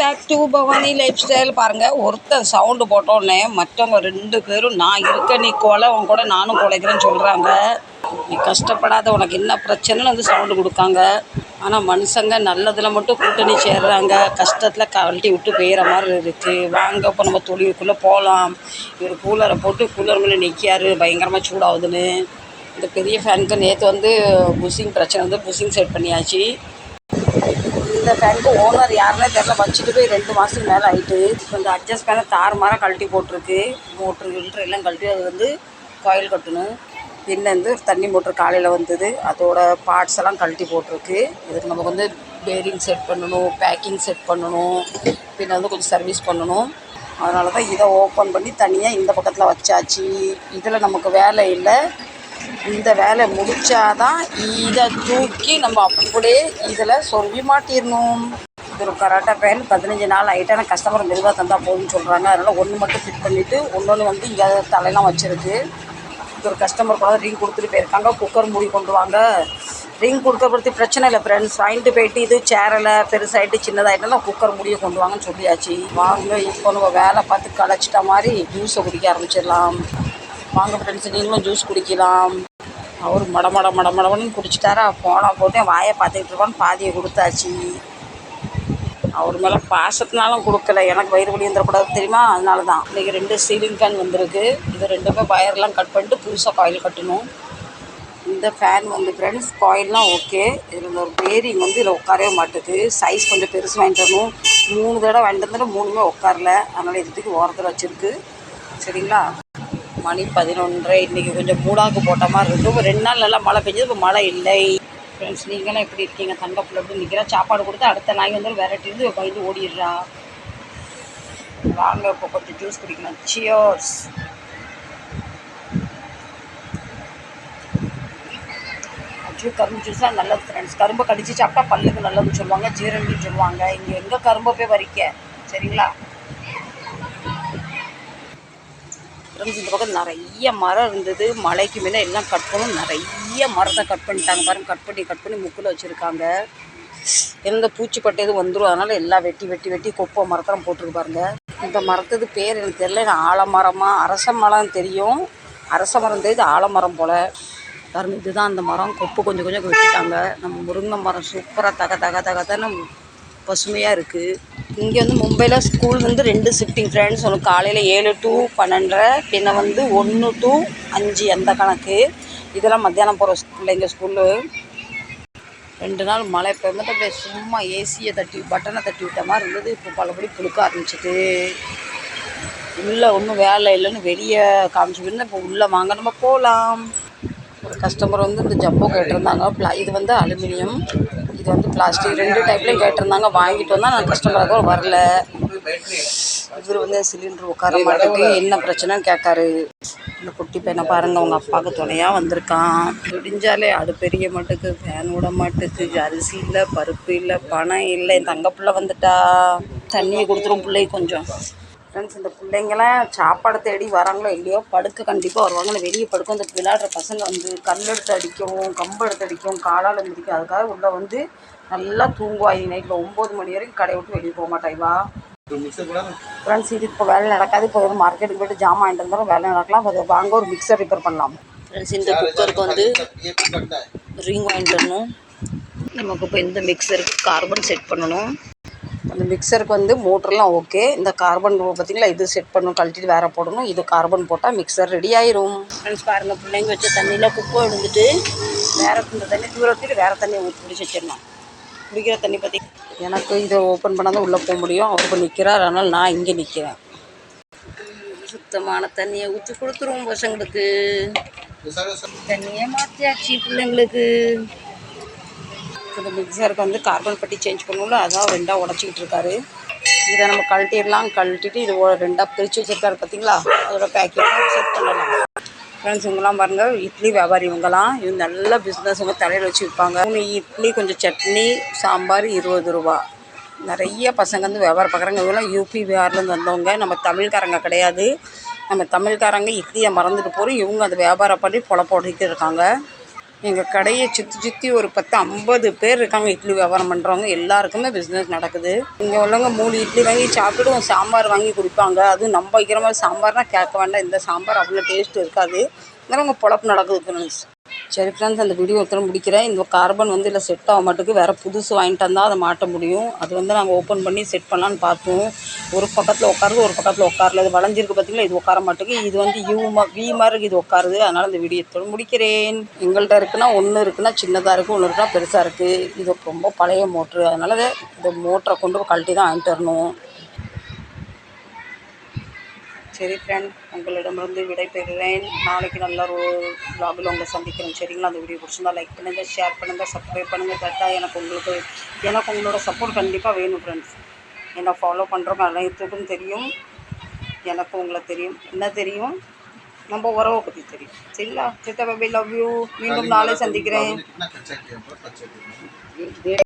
Back to Bhavani lifestyle பாருங்கள் ஒருத்தன் sound போட்டோடனே மற்றவங்க ரெண்டு பேரும் நான் இருக்க நீ கொலை உன் கூட நானும் கொலைக்கிறேன்னு சொல்கிறாங்க நீ கஷ்டப்படாத உனக்கு என்ன பிரச்சனைன்னு வந்து சவுண்டு கொடுக்காங்க. ஆனால் மனுஷங்க நல்லதில் மட்டும் கூட்டணி சேர்றாங்க. கஷ்டத்தில் கழட்டி விட்டு போயிற மாதிரி இருக்குது வாங்க இப்போ நம்ம தொழிலுக்குள்ளே போகலாம் இவர் கூலரை போட்டு கூலர் மேலே நிற்காரு பயங்கரமாக சூடாகுதுன்னு. இந்த பெரிய ஃபேனுக்கு நேற்று வந்து புஷிங் பிரச்சனை வந்து புஷிங் செட் பண்ணியாச்சு. இந்த ஃபேனுக்கு ஓனர் யாருன்னே தெரில வச்சுட்டு போய் ரெண்டு மாதத்துக்கு மேலே ஆயிட்டு இப்போ இந்த அட்ஜஸ்ட் ஃபேனை தார் மரம் கழட்டி போட்டிருக்கு. மோட்ரு கில்ட்ரு எல்லாம் கழட்டி அது வந்து கோயில் கட்டணும். பின்ன வந்து தண்ணி மோட்ரு காலையில் வந்தது. அதோட பார்ட்ஸ் எல்லாம் கழட்டி போட்டிருக்கு. இதுக்கு நமக்கு வந்து பேரிங் செட் பண்ணணும் பேக்கிங் செட் பண்ணணும். பின்ன வந்து கொஞ்சம் சர்வீஸ் பண்ணணும். அதனால தான் இதை ஓப்பன் பண்ணி தனியாக இந்த பக்கத்தில் வச்சாச்சு. இதில் நமக்கு வேலை இல்லை. இந்த வேலை முடித்தாதான் இதை தூக்கி நம்ம அப்படியே இதில் சொருவி மாட்டிடணும். இது ஒரு கராட்டா பேன் பதினஞ்சு நாள் ஆகிட்டான கஸ்டமர் மெதுவாக தந்தால் போதும்னு சொல்கிறாங்க அதனால் ஒன்று மட்டும் ஃபிட் பண்ணிவிட்டு ஒன்று வந்து இங்கே தலையெல்லாம் வச்சுருக்கு. இது ஒரு கஸ்டமர் கூட ரிங் கொடுத்துட்டு போயிருக்காங்க. குக்கர் மூடி கொண்டு வாங்க. ரிங் கொடுக்க பற்றி பிரச்சனை இல்லை ஃப்ரெண்ட்ஸ் வாங்கிட்டு போயிட்டு இது சேரில் பெருசாகிட்டு சின்னதாகிட்டுலாம் குக்கர் முடிய கொண்டு வாங்கன்னு சொல்லியாச்சு. வாங்க இப்போ நம்ம வேலை பார்த்து களைச்சிட்ட மாதிரி ஜூஸை குடிக்க ஆரம்பிச்சிடலாம். வாங்க ஃப்ரெண்ட்ஸ் நீங்களும் ஜூஸ் குடிக்கலாம். அவர் மட மட மட மடமடன்னு குடிச்சிட்டாரா? போனால் போட்டு வாயை பார்த்துக்கிட்டு இருப்பான்னு பாதியை கொடுத்தாச்சு. அவர் மேலே பாசத்தினாலும் கொடுக்கல. எனக்கு வயிறு வலி வந்துடக்கூடாது தெரியுமா? அதனால தான் இன்றைக்கி ரெண்டு சீலிங் ஃபேன் வந்திருக்கு. இது ரெண்டுமே வயர்லாம் கட் பண்ணிட்டு புதுசாக காயில் கட்டணும். இந்த ஃபேன் வந்து ஃப்ரெண்ட்ஸ் காயில்லாம் ஓகே இதில் இந்த ஒரு பேரிங் வந்து இதில் உட்காரவே மாட்டுது. சைஸ் கொஞ்சம் பெருசு வாங்கிட்டு வரணும். மூணு தடவை வாங்கிட்டு வந்துட்டு மூணுமே உட்காரல. அதனால் இதுக்கு ஓரத்தில் வச்சுருக்கு. சரிங்களா? மணி பதினொன்றரை. இன்றைக்கி கொஞ்சம் மூடாக்கு போட்ட மாதிரி இருக்கும் ரெண்டு நாள் நல்லா மழை பெஞ்சது. இப்போ மழை இல்லை. ஃப்ரெண்ட்ஸ் நீங்களாம் எப்படி இருக்கீங்க? தங்கப்பில் எப்படி நிற்கிறா சாப்பாடு கொடுத்து அடுத்த நாய் வந்து விரட்டிருந்து பயந்து ஓடிடுறா. வாங்க இப்போ கொஞ்சம் ஜூஸ் குடிக்கலாம். சியோர்ஸ் ஆக்சுவலி கரும்பு ஜூஸ் தான் நல்லது ஃப்ரெண்ட்ஸ் கரும்பை கடிச்சு சாப்பிட்டா பல்லுக்கு நல்லதுன்னு சொல்லுவாங்க ஜீரணின்னு சொல்லுவாங்க. இங்கே எங்கே கரும்பை போய் வரிக்க சரிங்களா? ஃப்ரெண்ட்ஸ் இந்த பக்கம் நிறைய மரம் இருந்தது. மலைக்கு மேலே எல்லாம் கட் பண்ணும் நிறைய மரத்தை கட் பண்ணிட்டாங்க. பாருங்க கட் பண்ணி கட் பண்ணி முக்கில் வச்சுருக்காங்க. எந்த பூச்சிப்பட்டை எதுவும் வந்துடும் அதனால் எல்லாம் வெட்டி வெட்டி வெட்டி கொப்பை மரத்தெல்லாம் போட்டிருக்கு பாருங்க. இந்த மரத்துக்கு பேர் எனக்கு தெரியல. நான் ஆலமரமாக அரச மரம் தெரியும். அரச மரம் தெரியுது. ஆலமரம் போல். பாருங்க இதுதான் அந்த மரம். கொப்பு கொஞ்சம் கொஞ்சம் வெட்டிட்டாங்க நம்ம முருங்கை மரம் சூப்பராக தக தக தகத்தான பசுமையாக இருக்குது இங்கே வந்து மும்பையில் ஸ்கூல் வந்து ரெண்டு ஷிஃப்டிங் ஃப்ரெண்ட்ஸ் ஒன்று காலையில் ஏழு டு பன்னெண்டரை பின்ன வந்து ஒன்று டு அஞ்சு அந்த கணக்கு. இதெல்லாம் மத்தியானம் போகிற பிள்ளைங்க ஸ்கூலு ரெண்டு நாள் மழை பெய்யும்போது அப்படியே சும்மா ஏசியை தட்டி பட்டனை தட்டி விட்ட மாதிரி இருந்தது. இப்போ பலபடி புழுக்க ஆரம்பிச்சிது உள்ளே ஒன்றும் வேலை இல்லைன்னு வெளியே காமிச்சு இப்போ உள்ளே வாங்க நம்ம போகலாம் ஒரு கஸ்டமர் வந்து இந்த ஜப்போ கேட்டிருந்தாங்க இது வந்து அலுமினியம் இது வந்து பிளாஸ்டிக் ரெண்டு டைப்லையும் கேட்டிருந்தாங்க. வாங்கிட்டு வந்தால் நான் கஸ்டமராக வரல. இவர் வந்து சிலிண்டர் உட்கார மாட்டேங்குது. என்ன பிரச்சனைன்னு கேட்காரு இந்த குட்டி பையனை பாருங்க அவங்க அப்பாவுக்கு துணையாக வந்திருக்கான். முடிஞ்சாலே அது பெரிய மாட்டுக்கு ஃபேன் விட மாட்டுக்கு அரிசி இல்லை பருப்பு இல்லை பணம் இல்லை என் தங்க பிள்ளை வந்துட்டா. தண்ணியை கொடுத்துரும் பிள்ளை கொஞ்சம். ஃப்ரெண்ட்ஸ் இந்த பிள்ளைங்களாம் சாப்பாடு தேடி வராங்களோ இல்லையோ படுக்க கண்டிப்பாக வருவாங்க. வெளியே படுக்கும் இந்த விளையாடுற பசங்க வந்து கல் எடுத்து அடிக்கும் கம்பு எடுத்து அடிக்கும் காலால் மிதிக்கும் அதுக்காக உள்ளே வந்து நல்லா தூங்குவாங்க நைட்டில் ஒம்பது மணி வரைக்கும் கடை விட்டு வெளியே போக மாட்டாய்வா ஃப்ரெண்ட்ஸ் இது இப்போ வேலை நடக்காது. இப்போ ஒரு மார்க்கெட்டுக்கு போய்ட்டு ஜாமான் வாங்கிட்டு இருந்தாலும் வேலை நடக்கலாம். அதை வாங்க ஒரு மிக்சர் ரிப்பேர் பண்ணலாம். ஃப்ரெண்ட்ஸ் இந்த குக்கருக்கு வந்து ரிங் வாங்கிட்டு வரணும். நமக்கு இப்போ இந்த மிக்சருக்கு கார்பன் செட் பண்ணணும். அந்த மிக்சருக்கு வந்து மோட்டர்லாம் ஓகே இந்த கார்பன் பார்த்தீங்களா இது செட் பண்ணணும் கழட்டிட்டு வேறு போடணும். இது கார்பன் போட்டால் மிக்சர் ரெடி ஆயிரும். ஃப்ரெண்ட்ஸ் பாருங்கள் பிள்ளைங்க வச்ச தண்ணியில் குப்பை விழுந்துட்டு வேறு இந்த தண்ணி தூரத்துக்கு வேறு தண்ணி ஊற்றி பிடிச்சி வச்சிடணும். குடிக்கிற தண்ணி பற்றி எனக்கு இதை ஓப்பன் பண்ணால் தான் உள்ளே போக முடியும். அவர் இப்போ நிற்கிறார் அதனால் நான் இங்கே நிற்கிறேன் சுத்தமான தண்ணியை ஊற்றி கொடுத்துருவோம் பசங்களுக்கு. தண்ணியை மாற்றியாச்சு பிள்ளைங்களுக்கு. இந்த மிக்சருக்கு வந்து கார்பன் பட்டி சேஞ்ச் பண்ணுவோம்ல அதான் ரெண்டாக உடச்சிக்கிட்டு இருக்காரு. இதை நம்ம கழட்டிடலாம் கழட்டிட்டு இது ரெண்டாக பிரித்து வச்சிருக்காரு பார்த்தீங்களா? அதோட பேக்கெட்லாம் செட் பண்ணலாம். ஃப்ரெண்ட்ஸ் இவங்கெல்லாம் பாருங்கள் இட்லி வியாபாரி இவங்கெல்லாம். இவங்க நல்ல பிஸ்னஸ் இவங்க தலையில் வச்சு விற்பாங்க. மூணு இட்லி கொஞ்சம் சட்னி சாம்பார் இருபது ரூபா. நிறைய பசங்க வந்து வியாபாரம் பார்க்குறாங்க. இவங்கெல்லாம் யூபி பிஹார்லேருந்து வந்தவங்க. நம்ம தமிழ்காரங்க கிடையாது. நம்ம தமிழ்காரங்க இட்லியை மறந்துட்டு போகிறோம் இவங்க அந்த வியாபாரம் பண்ணி பொழப்ப இருக்காங்க. எங்கள் கடையை சுற்றி சுற்றி ஒரு பத்து ஐம்பது பேர் இருக்காங்க. இட்லி வியாபாரம் பண்ணுறவங்க எல்லாருக்குமே பிஸ்னஸ் நடக்குது. இங்கே உள்ளவங்க மூணு இட்லி வாங்கி சாப்பிட்டு சாம்பார் வாங்கி குடிப்பாங்க. அதுவும் நம்ம வைக்கிற மாதிரி சாம்பார்னால் கேட்க வேண்டாம். இந்த சாம்பார் அவ்வளோ டேஸ்ட் இருக்காது. இருந்தாலும் அவங்க பொழப்பு நடக்குது ஃப்ரெண்ட்ஸ் சரி ஃப்ரெண்ட்ஸ் அந்த வீடியோ ஒருத்தரும் முடிக்கிறேன். இந்த கார்பன் வந்து இல்லை செட் ஆக மாட்டுக்கு. வேறு புதுசு வாங்கிட்டு வந்தால் அதை மாட்ட முடியும். அது வந்து நாங்கள் ஓப்பன் பண்ணி செட் பண்ணலான்னு பார்த்தோம் ஒரு பக்கத்தில் உட்காருது ஒரு பக்கத்தில் உட்காரல. இது வளைஞ்சிருக்கு பார்த்தீங்களா இது உட்கார மாட்டுக்கு. இது வந்து யூ மா வி மாதிரி இது உட்காருது. அதனால் இந்த வீடியோ முடிக்கிறேன். எங்கள்கிட்ட இருக்குன்னா ஒன்று இருக்குன்னா சின்னதாக இருக்குது ஒன்று இருக்குன்னா பெருசாக இருக்குது இது ரொம்ப பழைய மோட்ரு அதனால் இந்த மோட்டரை கொண்டு கழட்டி தான் வாங்கிட்டு வரணும். சரி ஃப்ரெண்ட் உங்களிடமிருந்து விடைபெறுகிறேன் நாளைக்கு நல்ல ஒரு vlogல உங்களை சந்திக்கிறேன். சரிங்களா? அந்த வீடியோ பிடிச்சிருந்தா லைக் பண்ணுங்கள் ஷேர் பண்ணுங்கள் சப்ஸ்கிரைப் பண்ணுங்கள் கரெக்டாக எனக்கு உங்களுக்கு எனக்கு உங்களோட சப்போர்ட் கண்டிப்பாக வேணும் ஃப்ரெண்ட்ஸ் என்னை ஃபாலோ பண்ணுறவங்க அனைத்துக்கும் தெரியும். எனக்கு உங்களை தெரியும். என்ன தெரியும்? நம்ம உறவை பற்றி தெரியும். சரிங்களா? சித்தா பேபி லவ் யூ மீண்டும் நாளை சந்திக்கிறேன்.